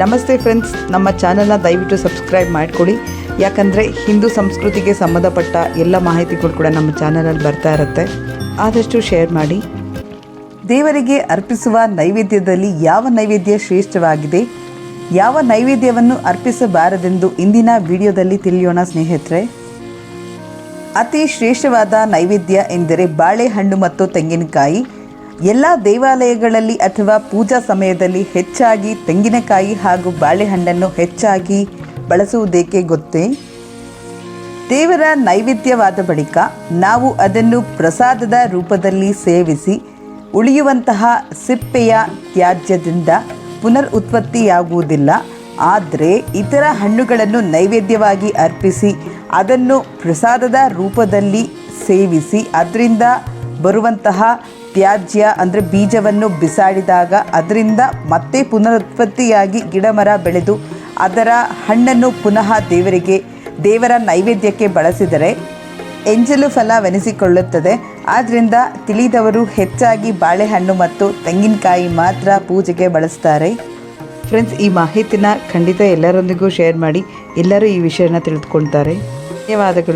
ನಮಸ್ತೆ ಫ್ರೆಂಡ್ಸ್ ನಮ್ಮ ಚಾನಲ್ನ ದಯವಿಟ್ಟು ಸಬ್ಸ್ಕ್ರೈಬ್ ಮಾಡ್ಕೊಳ್ಳಿ. ಯಾಕಂದರೆ ಹಿಂದೂ ಸಂಸ್ಕೃತಿಗೆ ಸಂಬಂಧಪಟ್ಟ ಎಲ್ಲ ಮಾಹಿತಿಗಳು ಕೂಡ ನಮ್ಮ ಚಾನಲಲ್ಲಿ ಬರ್ತಾ ಇರುತ್ತೆ. ಆದಷ್ಟು ಶೇರ್ ಮಾಡಿ. ದೇವರಿಗೆ ಅರ್ಪಿಸುವ ನೈವೇದ್ಯದಲ್ಲಿ ಯಾವ ನೈವೇದ್ಯ ಶ್ರೇಷ್ಠವಾಗಿದೆ? ಯಾವ ನೈವೇದ್ಯವನ್ನು ಅರ್ಪಿಸಬಾರದೆಂದು ಇಂದಿನ ವಿಡಿಯೋದಲ್ಲಿ ತಿಳಿಯೋಣ ಸ್ನೇಹಿತರೆ. ಅತಿ ಶ್ರೇಷ್ಠವಾದ ನೈವೇದ್ಯ ಎಂದರೆ ಬಾಳೆಹಣ್ಣು ಮತ್ತು ತೆಂಗಿನಕಾಯಿ. ಎಲ್ಲ ದೇವಾಲಯಗಳಲ್ಲಿ ಅಥವಾ ಪೂಜಾ ಸಮಯದಲ್ಲಿ ಹೆಚ್ಚಾಗಿ ತೆಂಗಿನಕಾಯಿ ಹಾಗೂ ಬಾಳೆಹಣ್ಣನ್ನು ಹೆಚ್ಚಾಗಿ ಬಳಸುವುದೇಕೆ ಗೊತ್ತೇ? ದೇವರ ನೈವೇದ್ಯವಾದ ಬಳಿಕ ನಾವು ಅದನ್ನು ಪ್ರಸಾದದ ರೂಪದಲ್ಲಿ ಸೇವಿಸಿ ಉಳಿಯುವಂತಹ ಸಿಪ್ಪೆಯ ತ್ಯಾಜ್ಯದಿಂದ ಪುನರ್ ಉತ್ಪತ್ತಿಯಾಗುವುದಿಲ್ಲ ಆದರೆ ಇತರ ಹಣ್ಣುಗಳನ್ನು ನೈವೇದ್ಯವಾಗಿ ಅರ್ಪಿಸಿ ಅದನ್ನು ಪ್ರಸಾದದ ರೂಪದಲ್ಲಿ ಸೇವಿಸಿ ಅದರಿಂದ ಬರುವಂತಹ ತ್ಯಾಜ್ಯ ಅಂದರೆ ಬೀಜವನ್ನು ಬಿಸಾಡಿದಾಗ ಅದರಿಂದ ಮತ್ತೆ ಪುನರುತ್ಪತ್ತಿಯಾಗಿ ಗಿಡಮರ ಬೆಳೆದು ಅದರ ಹಣ್ಣನ್ನು ಪುನಃ ದೇವರಿಗೆ, ದೇವರ ನೈವೇದ್ಯಕ್ಕೆ ಬಳಸಿದರೆ ಎಂಜಲು ಫಲವೆನಿಸಿಕೊಳ್ಳುತ್ತದೆ. ಆದ್ದರಿಂದ ತಿಳಿದವರು ಹೆಚ್ಚಾಗಿ ಬಾಳೆಹಣ್ಣು ಮತ್ತು ತೆಂಗಿನಕಾಯಿ ಮಾತ್ರ ಪೂಜೆಗೆ ಬಳಸ್ತಾರೆ. ಫ್ರೆಂಡ್ಸ್, ಈ ಮಾಹಿತಿನ ಖಂಡಿತ ಎಲ್ಲರೊಂದಿಗೂ ಶೇರ್ ಮಾಡಿ ಎಲ್ಲರೂ ಈ ವಿಷಯನ ತಿಳಿದುಕೊಳ್ತಾರೆ. ಧನ್ಯವಾದಗಳು.